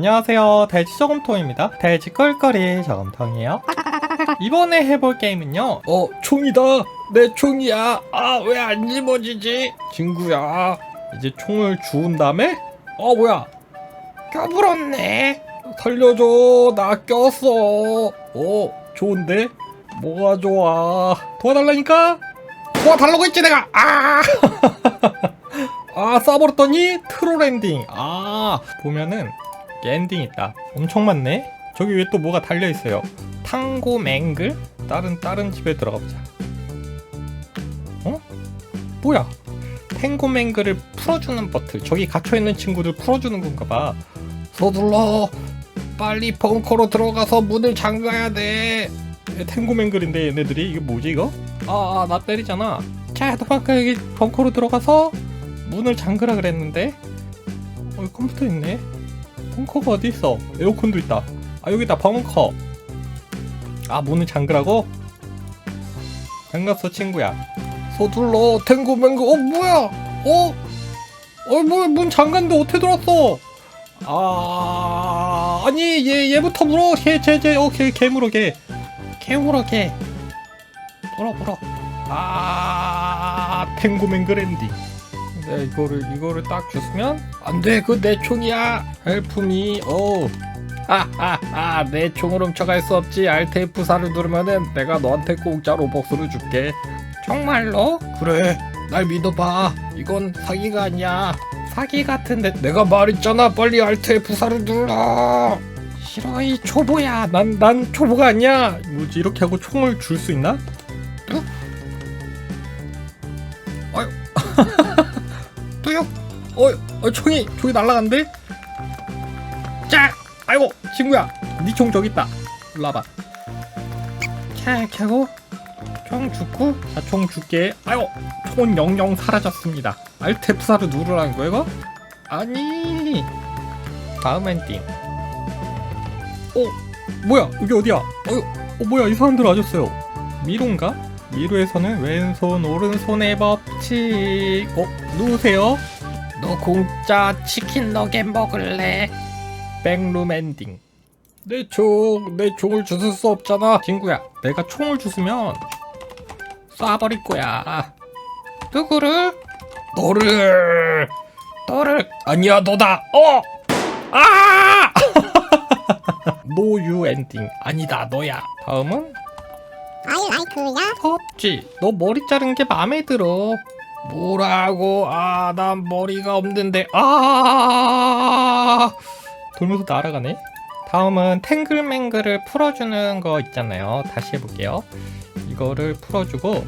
안녕하세요. 돼지 저금통입니다. 돼지 꿀거리 저금통이에요. 이번에 해볼 게임은요. 어 총이다. 내 총이야. 아 왜 안 집어지지? 친구야. 이제 총을 주운 다음에? 어 뭐야? 껴불었네. 살려줘. 나 꼈어. 어 좋은데? 뭐가 좋아? 도와달라니까? 도와달라고 했지 내가. 아! 아 쏴버렸더니 트롤 엔딩. 아 보면은 엔딩 있다. 엄청 많네. 저기 왜 또 뭐가 달려 있어요? 탕고 맹글? 다른 다른 집에 들어가 보자. 어? 뭐야? 탱고 맹글을 풀어주는 버튼 저기 갇혀 있는 친구들 풀어주는 건가 봐. 서둘러. 빨리 벙커로 들어가서 문을 잠가야 돼. 탱고 맹글인데 얘네들이? 이게 뭐지 이거? 아 나 때리잖아. 자 도망가 여기 벙커로 들어가서 문을 잠그라 그랬는데? 어 컴퓨터 있네 벙커가 어디 있어? 에어컨도 있다. 아 여기다 벙커. 아 문을 잠그라고? 반갑어 친구야. 서둘러. 탱고맹고. 어 뭐야? 어? 어 뭐야? 문 잠갔는데 어떻게 들어왔어? 아 아니 얘 얘부터 물어. 걔쟤쟤 오케이 개 물어 걔개 물어 걔 물어 물어. 아 탱고맹글 엔딩 네, 이거를 이거를 딱 줬으면 안돼. 그 내 총이야. 헬프미. 어 하하하 내 총을 훔쳐갈 수 없지. 알트 F4를 누르면은 내가 너한테 공짜 로벅스를 줄게. 정말로? 그래. 날 믿어봐. 이건 사기가 아니야. 사기 같은데 내가 말했잖아. 빨리 알트 F4를 눌러. 싫어 이 초보야. 난 난 초보가 아니야. 뭐지? 이렇게 하고 총을 줄 수 있나? 어, 어 총이 총이 날라간대 자 아이고 친구야. 네총 저기 있다. 이렇게 하고. 총 죽고 자총 줄게. 아이고 총은 영영 사라졌습니다. 알트 F4를 누르라는 거야 이거? 아니. 다음 엔딩. 어 뭐야? 여기 어디야? 어, 어 뭐야? 이 사람들 와줬어요? 미로인가? 미로에서는 왼손 오른손의 법칙. 어 누구세요? 너 공짜 치킨 너겟 먹을래? 백룸 엔딩. 내 총, 내 총을 주술 수 없잖아. 친구야 내가 총을 주스면 쏴버릴 거야. 누구를? 너를. 너를? 아니야 너다. 어! 아! 노유 엔딩. 아니다 너야. 다음은? I like야. 섭지. 너 머리 자른 게 마음에 들어 뭐라고? 아 난 머리가 없는데. 아 돌면서 날아가네. 다음은 탱글맹글을 풀어주는 거 있잖아요. 다시 해볼게요. 이거를 풀어주고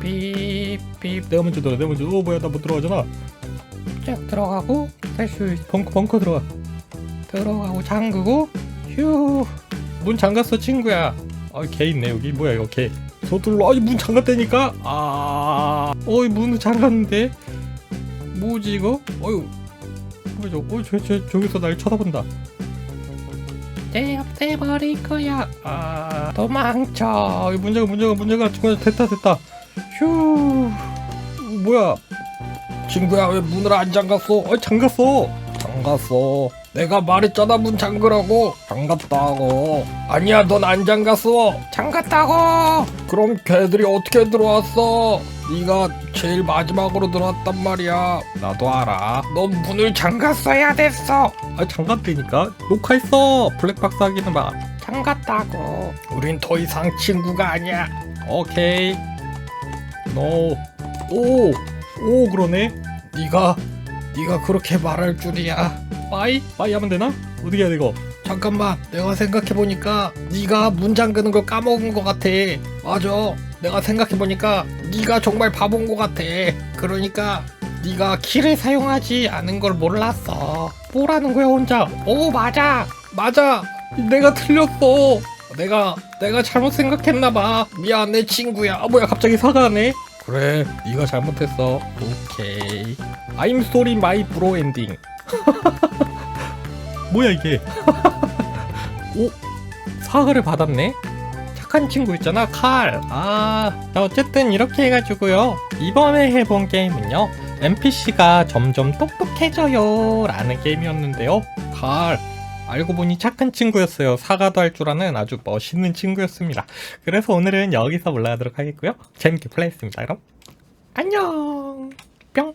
삐삐삐. 내가 먼저 들어 내가 먼저 어 뭐야 나 못 들어가잖아. 쭉 들어가고 다시 벙커 벙커 들어가. 들어가고 잠그고 휴 문 잠갔어 친구야. 아개 있네 여기. 뭐야 이거 개 서둘러 아이 문 잠갔다니까? 아 어이 문을 잠갔는데. 뭐지 이거? 어휴. 뭐죠 어저 저, 저기서 날 쳐다본다. 내 없애버릴 거야. 아 도망쳐. 이 문제가 문제가 문제가. 친구야 됐다 됐다. 휴. 뭐야? 친구야 왜 문을 안 잠갔어? 어 잠갔어 잠갔어 내가 말했잖아 문 잠그라고. 잠갔다고. 아니야 넌 안 잠갔어. 잠갔다고. 그럼 걔들이 어떻게 들어왔어? 네가 제일 마지막으로 들어왔단 말이야. 나도 알아. 넌 문을 잠갔어야 됐어. 아 잠갔다니까? 녹화했어. 블랙박스 하기는 막 잠갔다고. 우린 더 이상 친구가 아니야. 오케이. 노 오 오 그러네? 네가 네가 그렇게 말할 줄이야. 빠이? 빠이 하면 되나? 어떻게 해야 돼 이거? 잠깐만 내가 생각해보니까 네가 문 잠그는 걸 까먹은 것 같아. 맞아. 내가 생각해보니까 네가 정말 바본 것 같아. 그러니까 네가 키를 사용하지 않은 걸 몰랐어. 뭐라는 거야 혼자. 오 맞아. 맞아. 내가 틀렸어. 내가 내가 잘못 생각했나봐. 미안해 친구야. 아 뭐야 갑자기 사과하네? 그래 네가 잘못했어. 오케이 I'm sorry my bro ending 뭐야 이게 오 사과를 받았네 착한 친구 있잖아 칼 아, 자 어쨌든 이렇게 해가지고요 이번에 해본 게임은요 NPC가 점점 똑똑해져요 라는 게임이었는데요. 칼 알고 보니 착한 친구였어요. 사과도 할 줄 아는 아주 멋있는 친구였습니다. 그래서 오늘은 여기서 올라가도록 하겠고요. 재밌게 플레이했습니다. 그럼 안녕 뿅